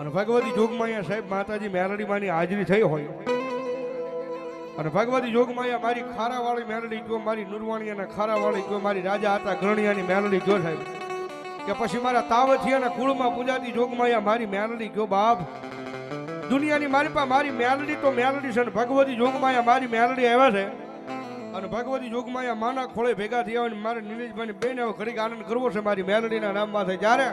અને ભગવતી જોગમાયા સાહેબ માતાજી મેલડી માની હાજરી થઈ હોય. અને ભગવતી જોગમાયા મારી ખારાવાળી મેલડી જો, મારી નુરવાણી અને ખારાવાળી જો, મારી રાજા હતા ગ્રણિયાની મેલડી જો સાહેબ. કે પછી મારા તાવથી અને કુળમાં પૂજાતી જોગમાયા મારી મેલડી જો બાપ. દુનિયાની મારી પાસે મારી મેલડી તો મેલડી છે અને ભગવતી જોગમાયા મારી મેલડી આવ્યા છે. અને ભગવતી જોગમાયા માના ખોળે ભેગા થયા હોય ને મારે નિલેશભાઈ બેન હવે ઘડીક આનંદ કરવો છે મારી મેલડીના નામમાં. થાય જ્યારે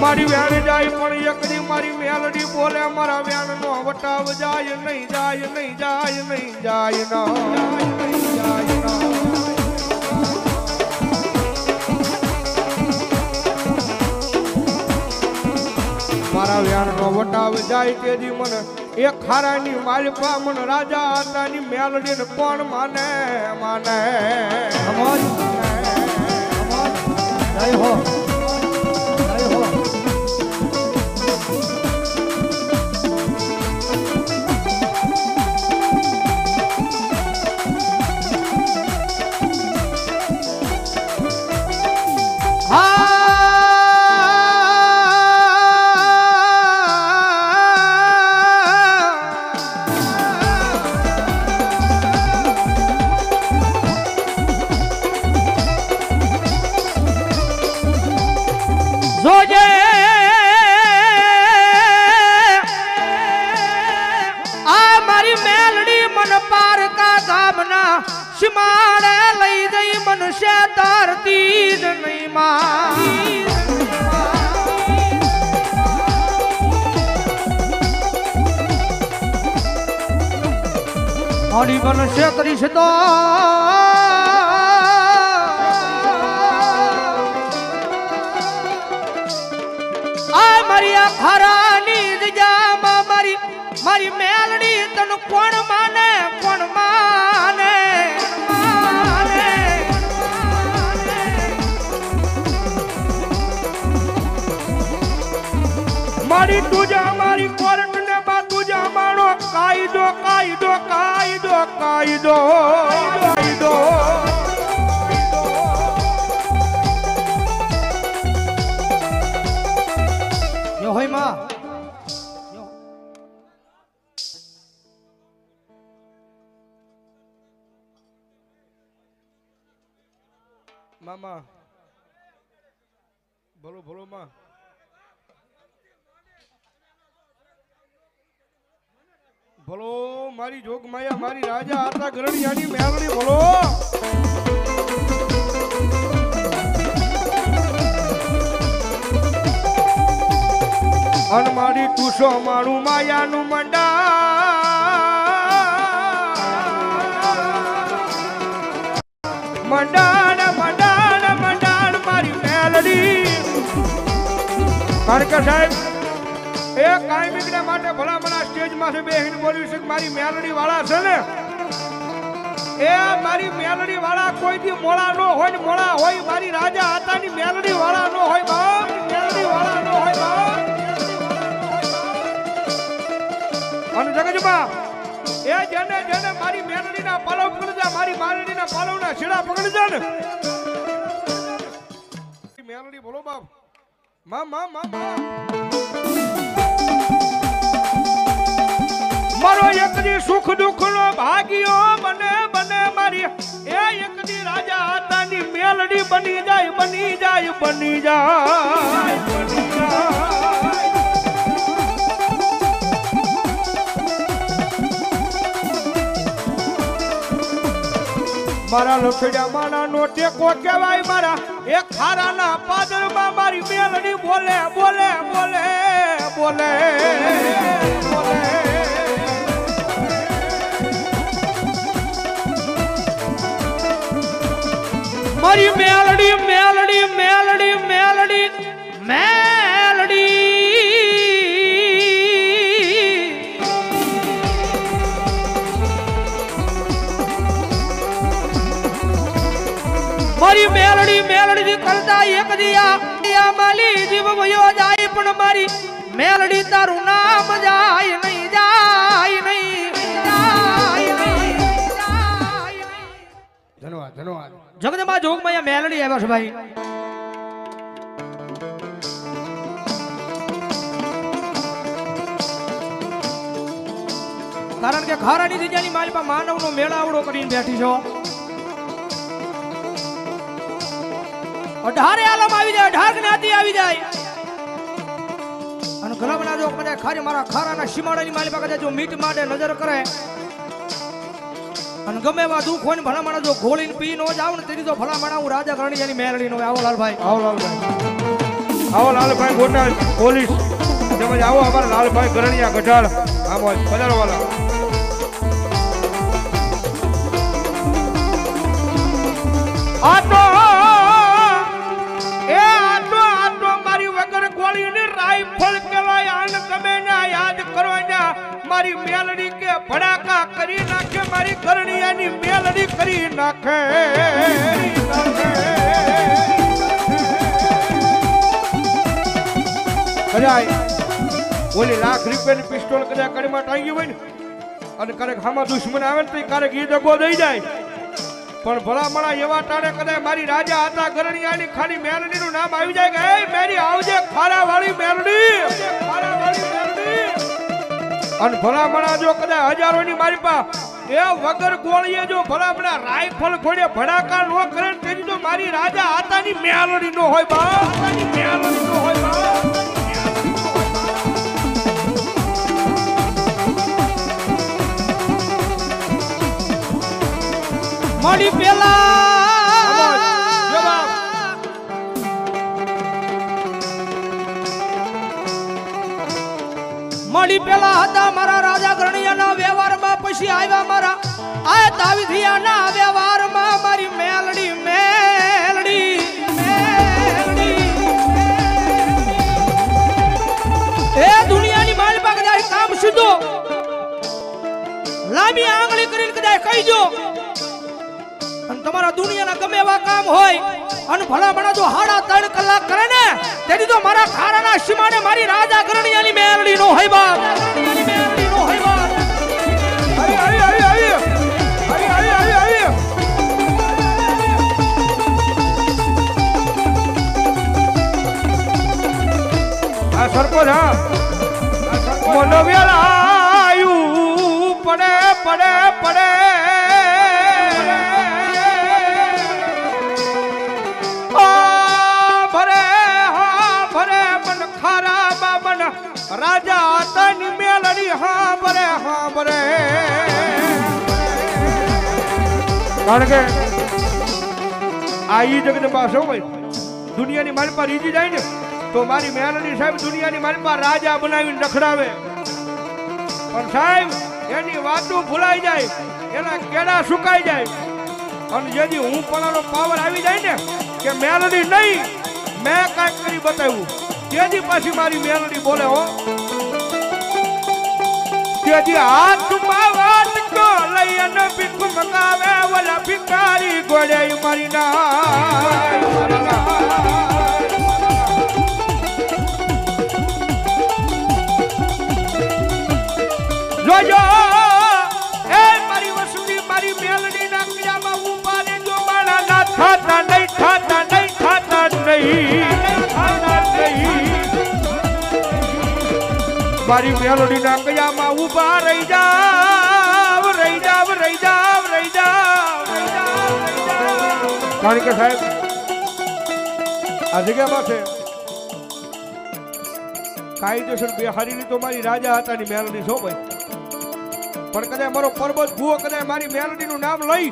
મારી વેણ જાય પણ એકડી મારી મેલડી બોલે, મારા વેણ નો વટાવ જાય નહીં જાય નહીં જાય નહીં જાય ના જાય નહીં, જાય ના. મારા વ્યાણ નો વટાવ જાય તેથી મને. એ ખારાની માલપા મન રાજા હતાની મેલડી ને કોણ માને માને. જય હો. સીમાડે લઈ જઈ મનુષ્ય તારતી જ નહીં માં. હરી મનુષ્ય કરીશ તો. આ મારી આ ખરાની જગ્યામાં મારી મારી મેલડી તને કોણ માને? કાયદો કાયદો હોયમાં મામા ભલો ભલો માં ભલો મારી જોગ માયા મારી રાજા હતા ગરણિયાની મેળણી ભલો અન તુસો મારું માયાનું મંડા મંડાણ મંડાણ મંડાણ મારી મેલડી. કારણ કે સાહેબ, એ કાયમિકને માટે ભલામણા સ્ટેજમાંથી બેહીને બોલ્યું છે કે મારી મેલડી વાળા છે ને, એ મારી મેલડી વાળા કોઈથી મોળા નો હોય ને મોળા હોય, મારી રાજા હતાની મેલડી વાળા નો હોય બાપ મેલડી વાળા નો હોય બાપ. અને જગજમાં, એ જેને જેને મારી મેલડીના પાલવ પકડજા મારી માલડીના પાલવના છેડા પકડજા ને. મેલડી બોલો બાપ. મા મા મા, માં. સુખ દુઃખ નો ભાગ્યો બને બને મારી. એ એક દી રાજા હતાની મેલડી બની જાય બની જાય બની જાય બની જાય. મારા લથડિયા માના નો ટેકો કહેવાય મારા. એ ખારાના પાદરમાં મારી મેલડી બોલે બોલે બોલે બોલે બોલે. મારી મેલડી મેલડી મેલડી મેલડી મેલડી. મારી મેલડી મેલડી કરતા એક દિયા માલી જીવ વયો જાય, પણ મારી મેલડી તારું નામ જાય નહીં જાય નહીં. ધન્યવાદ ધન્યવાદ. જગદંબા જોગમાં મેલડી આવ્યા છે ભાઈ. કારણ કે ખારાની જગ્યાની માલમાં માનવનો મેળાવડો કરીને બેઠી છો. અઢારે આલમ આવી જાય, અઢાર જ્ઞાતિ આવી જાય. અને ગલમના જો કદાચ ખારી મારા ખારાના સીમાડાની માલિકા કદાચ જો મીટ માટે નજર કરે અને ગમે એવા દુઃખ હોય ને ભલામણા જો ઘોળીને પી નો જાવ ને તેની તો ભલામણા હું રાજા કરણી એની મેરડી નો આવો લાલભાઈ. આવો લાલભાઈ. આવો લાલભાઈ ગોટા પોલીસ. તેમજ આવો અમારા લાલભાઈ ગરણિયા ગઢાળ આમ હોય પધારવાલા. આટો એ આટો આટો મારી વગર ગોળીની રાઈફલ કહેવાય. આને તમે ના યાદ કરવાના મારી મેલડી ભડાકા કરી નાખે, મારી કરણીયાની મેલડી કરી નાખે. ઓલી લાખ રૂપિયાની પિસ્તોલ કદાચ કડીમાં ટાંગી હોય ને, અને ક્યારેક હામાં દુશ્મન આવે ને તો ઈ દગો દઈ જાય. પણ ભલામણા એવા ટાણે કદાચ મારી રાજા હતા ગરણિયાની ખાલી મેરડી નું નામ આવી જાય કે, એ, મેરી આવજે ખારા વાળી મેરડી ખારા વાળી મેલડી. અને ભલામણા જો કદાચ હજારોની મારી પા એ વગર ગોળીએ જો ભલામણા રાઇફલ ખોડે ભડાકા નો કરે ને તેની તો મારી રાજા આતાની મેળોડી નો હોય બા. આતાની મેળોડી નો હોય બા. મળી પેલા પેલા હતા મારા રાજા ગરણિયાના વ્યવહારમાં, પછી આવ્યા મારા આ તાવીથિયાના વ્યવહારમાં, મારી મેલડી મેલડી એ દુનિયાની માલ પાસે કદાચ કામ સીધો. લાંબી આંગળી કરીને કદાચ કહી દો. અને તમારા દુનિયાના ગમે એવા કામ હોય, અને ભલામણા જો હાડા ત્રણ કલાક કરે ને, તેથી તો મારા ખારાના સીમાડે મારી રાજા ગરણિયાની મેલડી નો હોય મોનો વેલાયું. પડે પડે પડે. ભરે, હા, ભરે, મન ખરા બાબન. રાજા તન મેલડી, હા, ભરે હા, ભરે. કારણ કે આ ઈ જગત સૌ ભાઈ દુનિયાની મારી પર રીજી જાય ને. તો મારી મેલડી સાહેબ દુનિયાની પાસે રાજા બનાવીને રખડાવે. પણ સાહેબ, એની વાતો ભૂલાઈ જાય, એના કેડા સુકાઈ જાય. અને જેથી હું પણાનો પાવર આવી જાય ને, કે મેલડી નહીં, મેં કાંઈક કરી બતાવ્યું. તેથી પાછી મારી મેલડી બોલે હો. તેથી હાથમાં તો લઈ અને ભીખ મગાવે, ઓલા ભિખારી ગોળે મારી ના જોજો. એ મારી વસુલી, મારી મેલડી ના ક્રિયામાં ઊભા રહેજો મારા ના થાતા નહીં થાતા નહીં થાતા નહીં મારી મેલડી ના ક્રિયામાં ઊભા રહી જાવ રહી જાવ રહી જાવ રહી જાવ કારણ કે સાહેબ, આ જગ્યામાં છે. કાયદેસર બેહારીની તો મારી રાજા હતાની મેલડી છો ભાઈ. પણ કદાચ મારો પરબત ભૂવો, કદાચ મારી મેલડીનું નામ લઈ.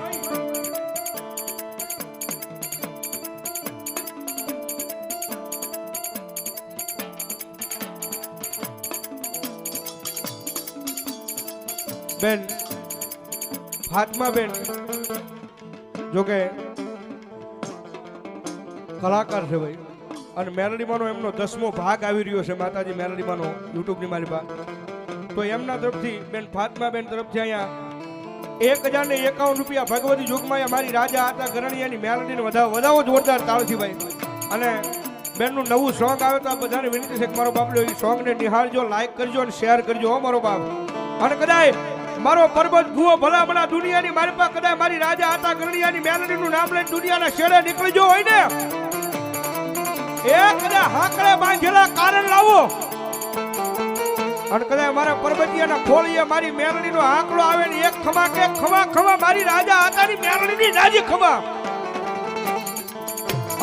બેન, ફાતમા બેન, જોકે કલાકાર છે ભાઈ. અને મેલડીમાંનો એમનો દસમો ભાગ આવી રહ્યો છે, માતાજી મેલડીમાંનો, યુટ્યુબની મારી પાસે. તો એમના તરફથી બેન, ફાતમાબેન તરફથી અહીંયા એક હજાર ને એકાવન રૂપિયા ભગવતી યુગમાં મારી રાજા હતા, ગરણિયાની મેલડીને વધાવો વધાવો જોરદાર તાળથી ભાઈ અને બેનનું નવું સોંગ આવે તો બધાને વિનંતી છે કે મારો બાપ એ સોંગને નિહાળજો લાઈક કરજો અને શેર કરજો, હો મારો બાપ. અને કદાચ મારો પરબત ભૂવો ભલામણા દુનિયાની મારી પાસે કદાચ મારી રાજા હતા, ગરણિયાની મેલડીનું નામ લઈને દુનિયાના શેરે નીકળજો, હોય ને? એ કદાચ હાકડે બાંધેલા કારણ લાવો. અને કદાચ મારા પર્વતિયાના ખોળીએ મારી મેરણીનો આંકડો આવે ને એક ખમા કે ખમા ખમા મારી રાજા હતાની મેરણીની રાજી ખમા.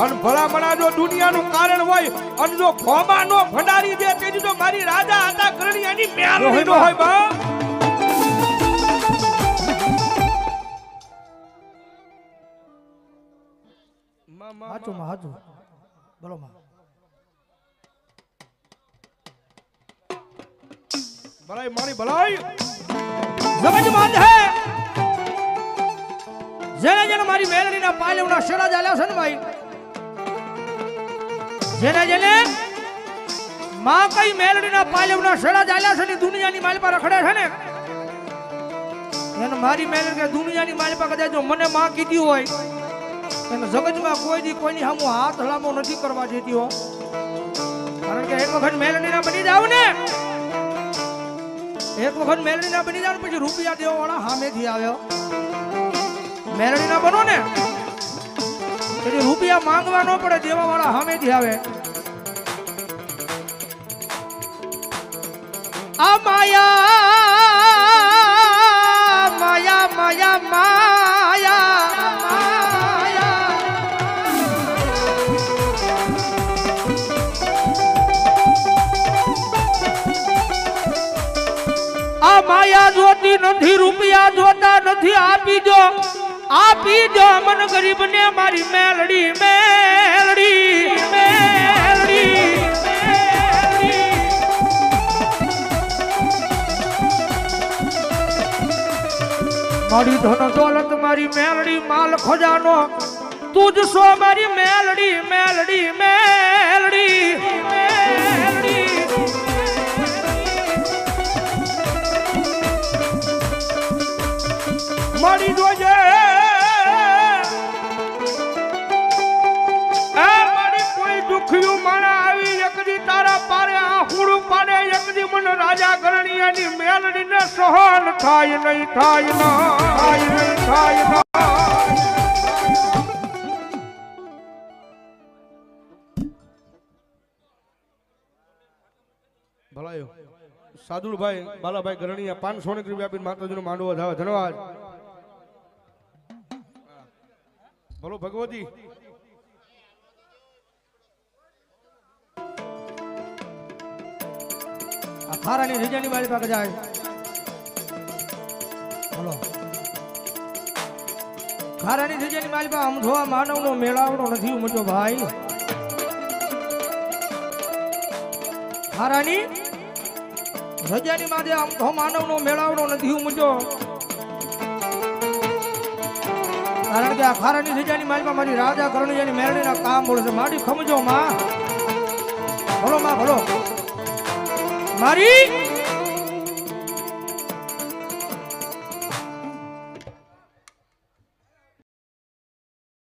અને ભલામણા જો દુનિયાનું કારણ હોય અને જો ખોમા નો ભંડારી દે તે તો મારી રાજા હતા કરણીયાની મેરણી નો હોય બા. હાચું માં હાચું. બોલો માં. ભલાઈ, મારી ભલાઈ. સમજમાં હે. જેને જેને મારી મેલડીના પાલવના શેડા જાલ્યા છે ને ભાઈ, જેને જેને માં કઈ મેલડીના પાલવના શેડા જાલ્યા છે ને દુનિયાની માલ પર રખડે છે ને, એને મારી મેલડી કે દુનિયાની માલ પર કદાચ જો મને માં કીધી હોય, એને જગતમાં કોઈ દી કોઈની સામું હાથ હલામો નથી કરવા દેતી હો. કારણ કે એક વખત મેલડીના બની જાવ ને એક વખત મેલડી ના બની જાય પછી રૂપિયા દેવા વાળા સામેથી આવ્યો. મેલડી ના બનો ને. પછી રૂપિયા માંગવા ન પડે દેવા વાળા સામેથી આવે. આ માયા નથી, આપી દો આપી દો. મન ગરીબ ને મારી મેલડી મેલડી મેલડી. મારી ધન દોલત, મારી મેલડી, માલ ખજાનો. તુજ સો મારી મેલડી મેલડી મેલડી. મારી જોજે. કોઈ દુખિયું માણા આવી એકદી તારા પારે આહુડું પાડે, એકદી મને રાજા ગરણિયાની મેલડીને સહન થાય નહીં, થાય ના, થાય નહીં, થાય ભલાયો. સાદુલભાઈ, બાલાભાઈ ગરણીયા, પાંચસો રૂપિયા આપીને માતાજીનો માંડવો થાય ધન્યવાદ. બોલો, ભગવતી. આ ખારાની રીજાની વાળી પાસે જાય. બોલો. ખારાની રીજાની મારી પાસે આમ જોવા માનવનો મેળાવડો નથી ઉમટ્યો ભાઈ. ખારાની રજાની માથે તો માનવનો મેળાવડો નથી ઉમટ્યો. કારણ કે આ ખારાની સજાની મારી મારી રાજા કરણીયાની મેળણીના કામ બોલે છે. મારી ખમજો માં ભલો માં ભલો. મારી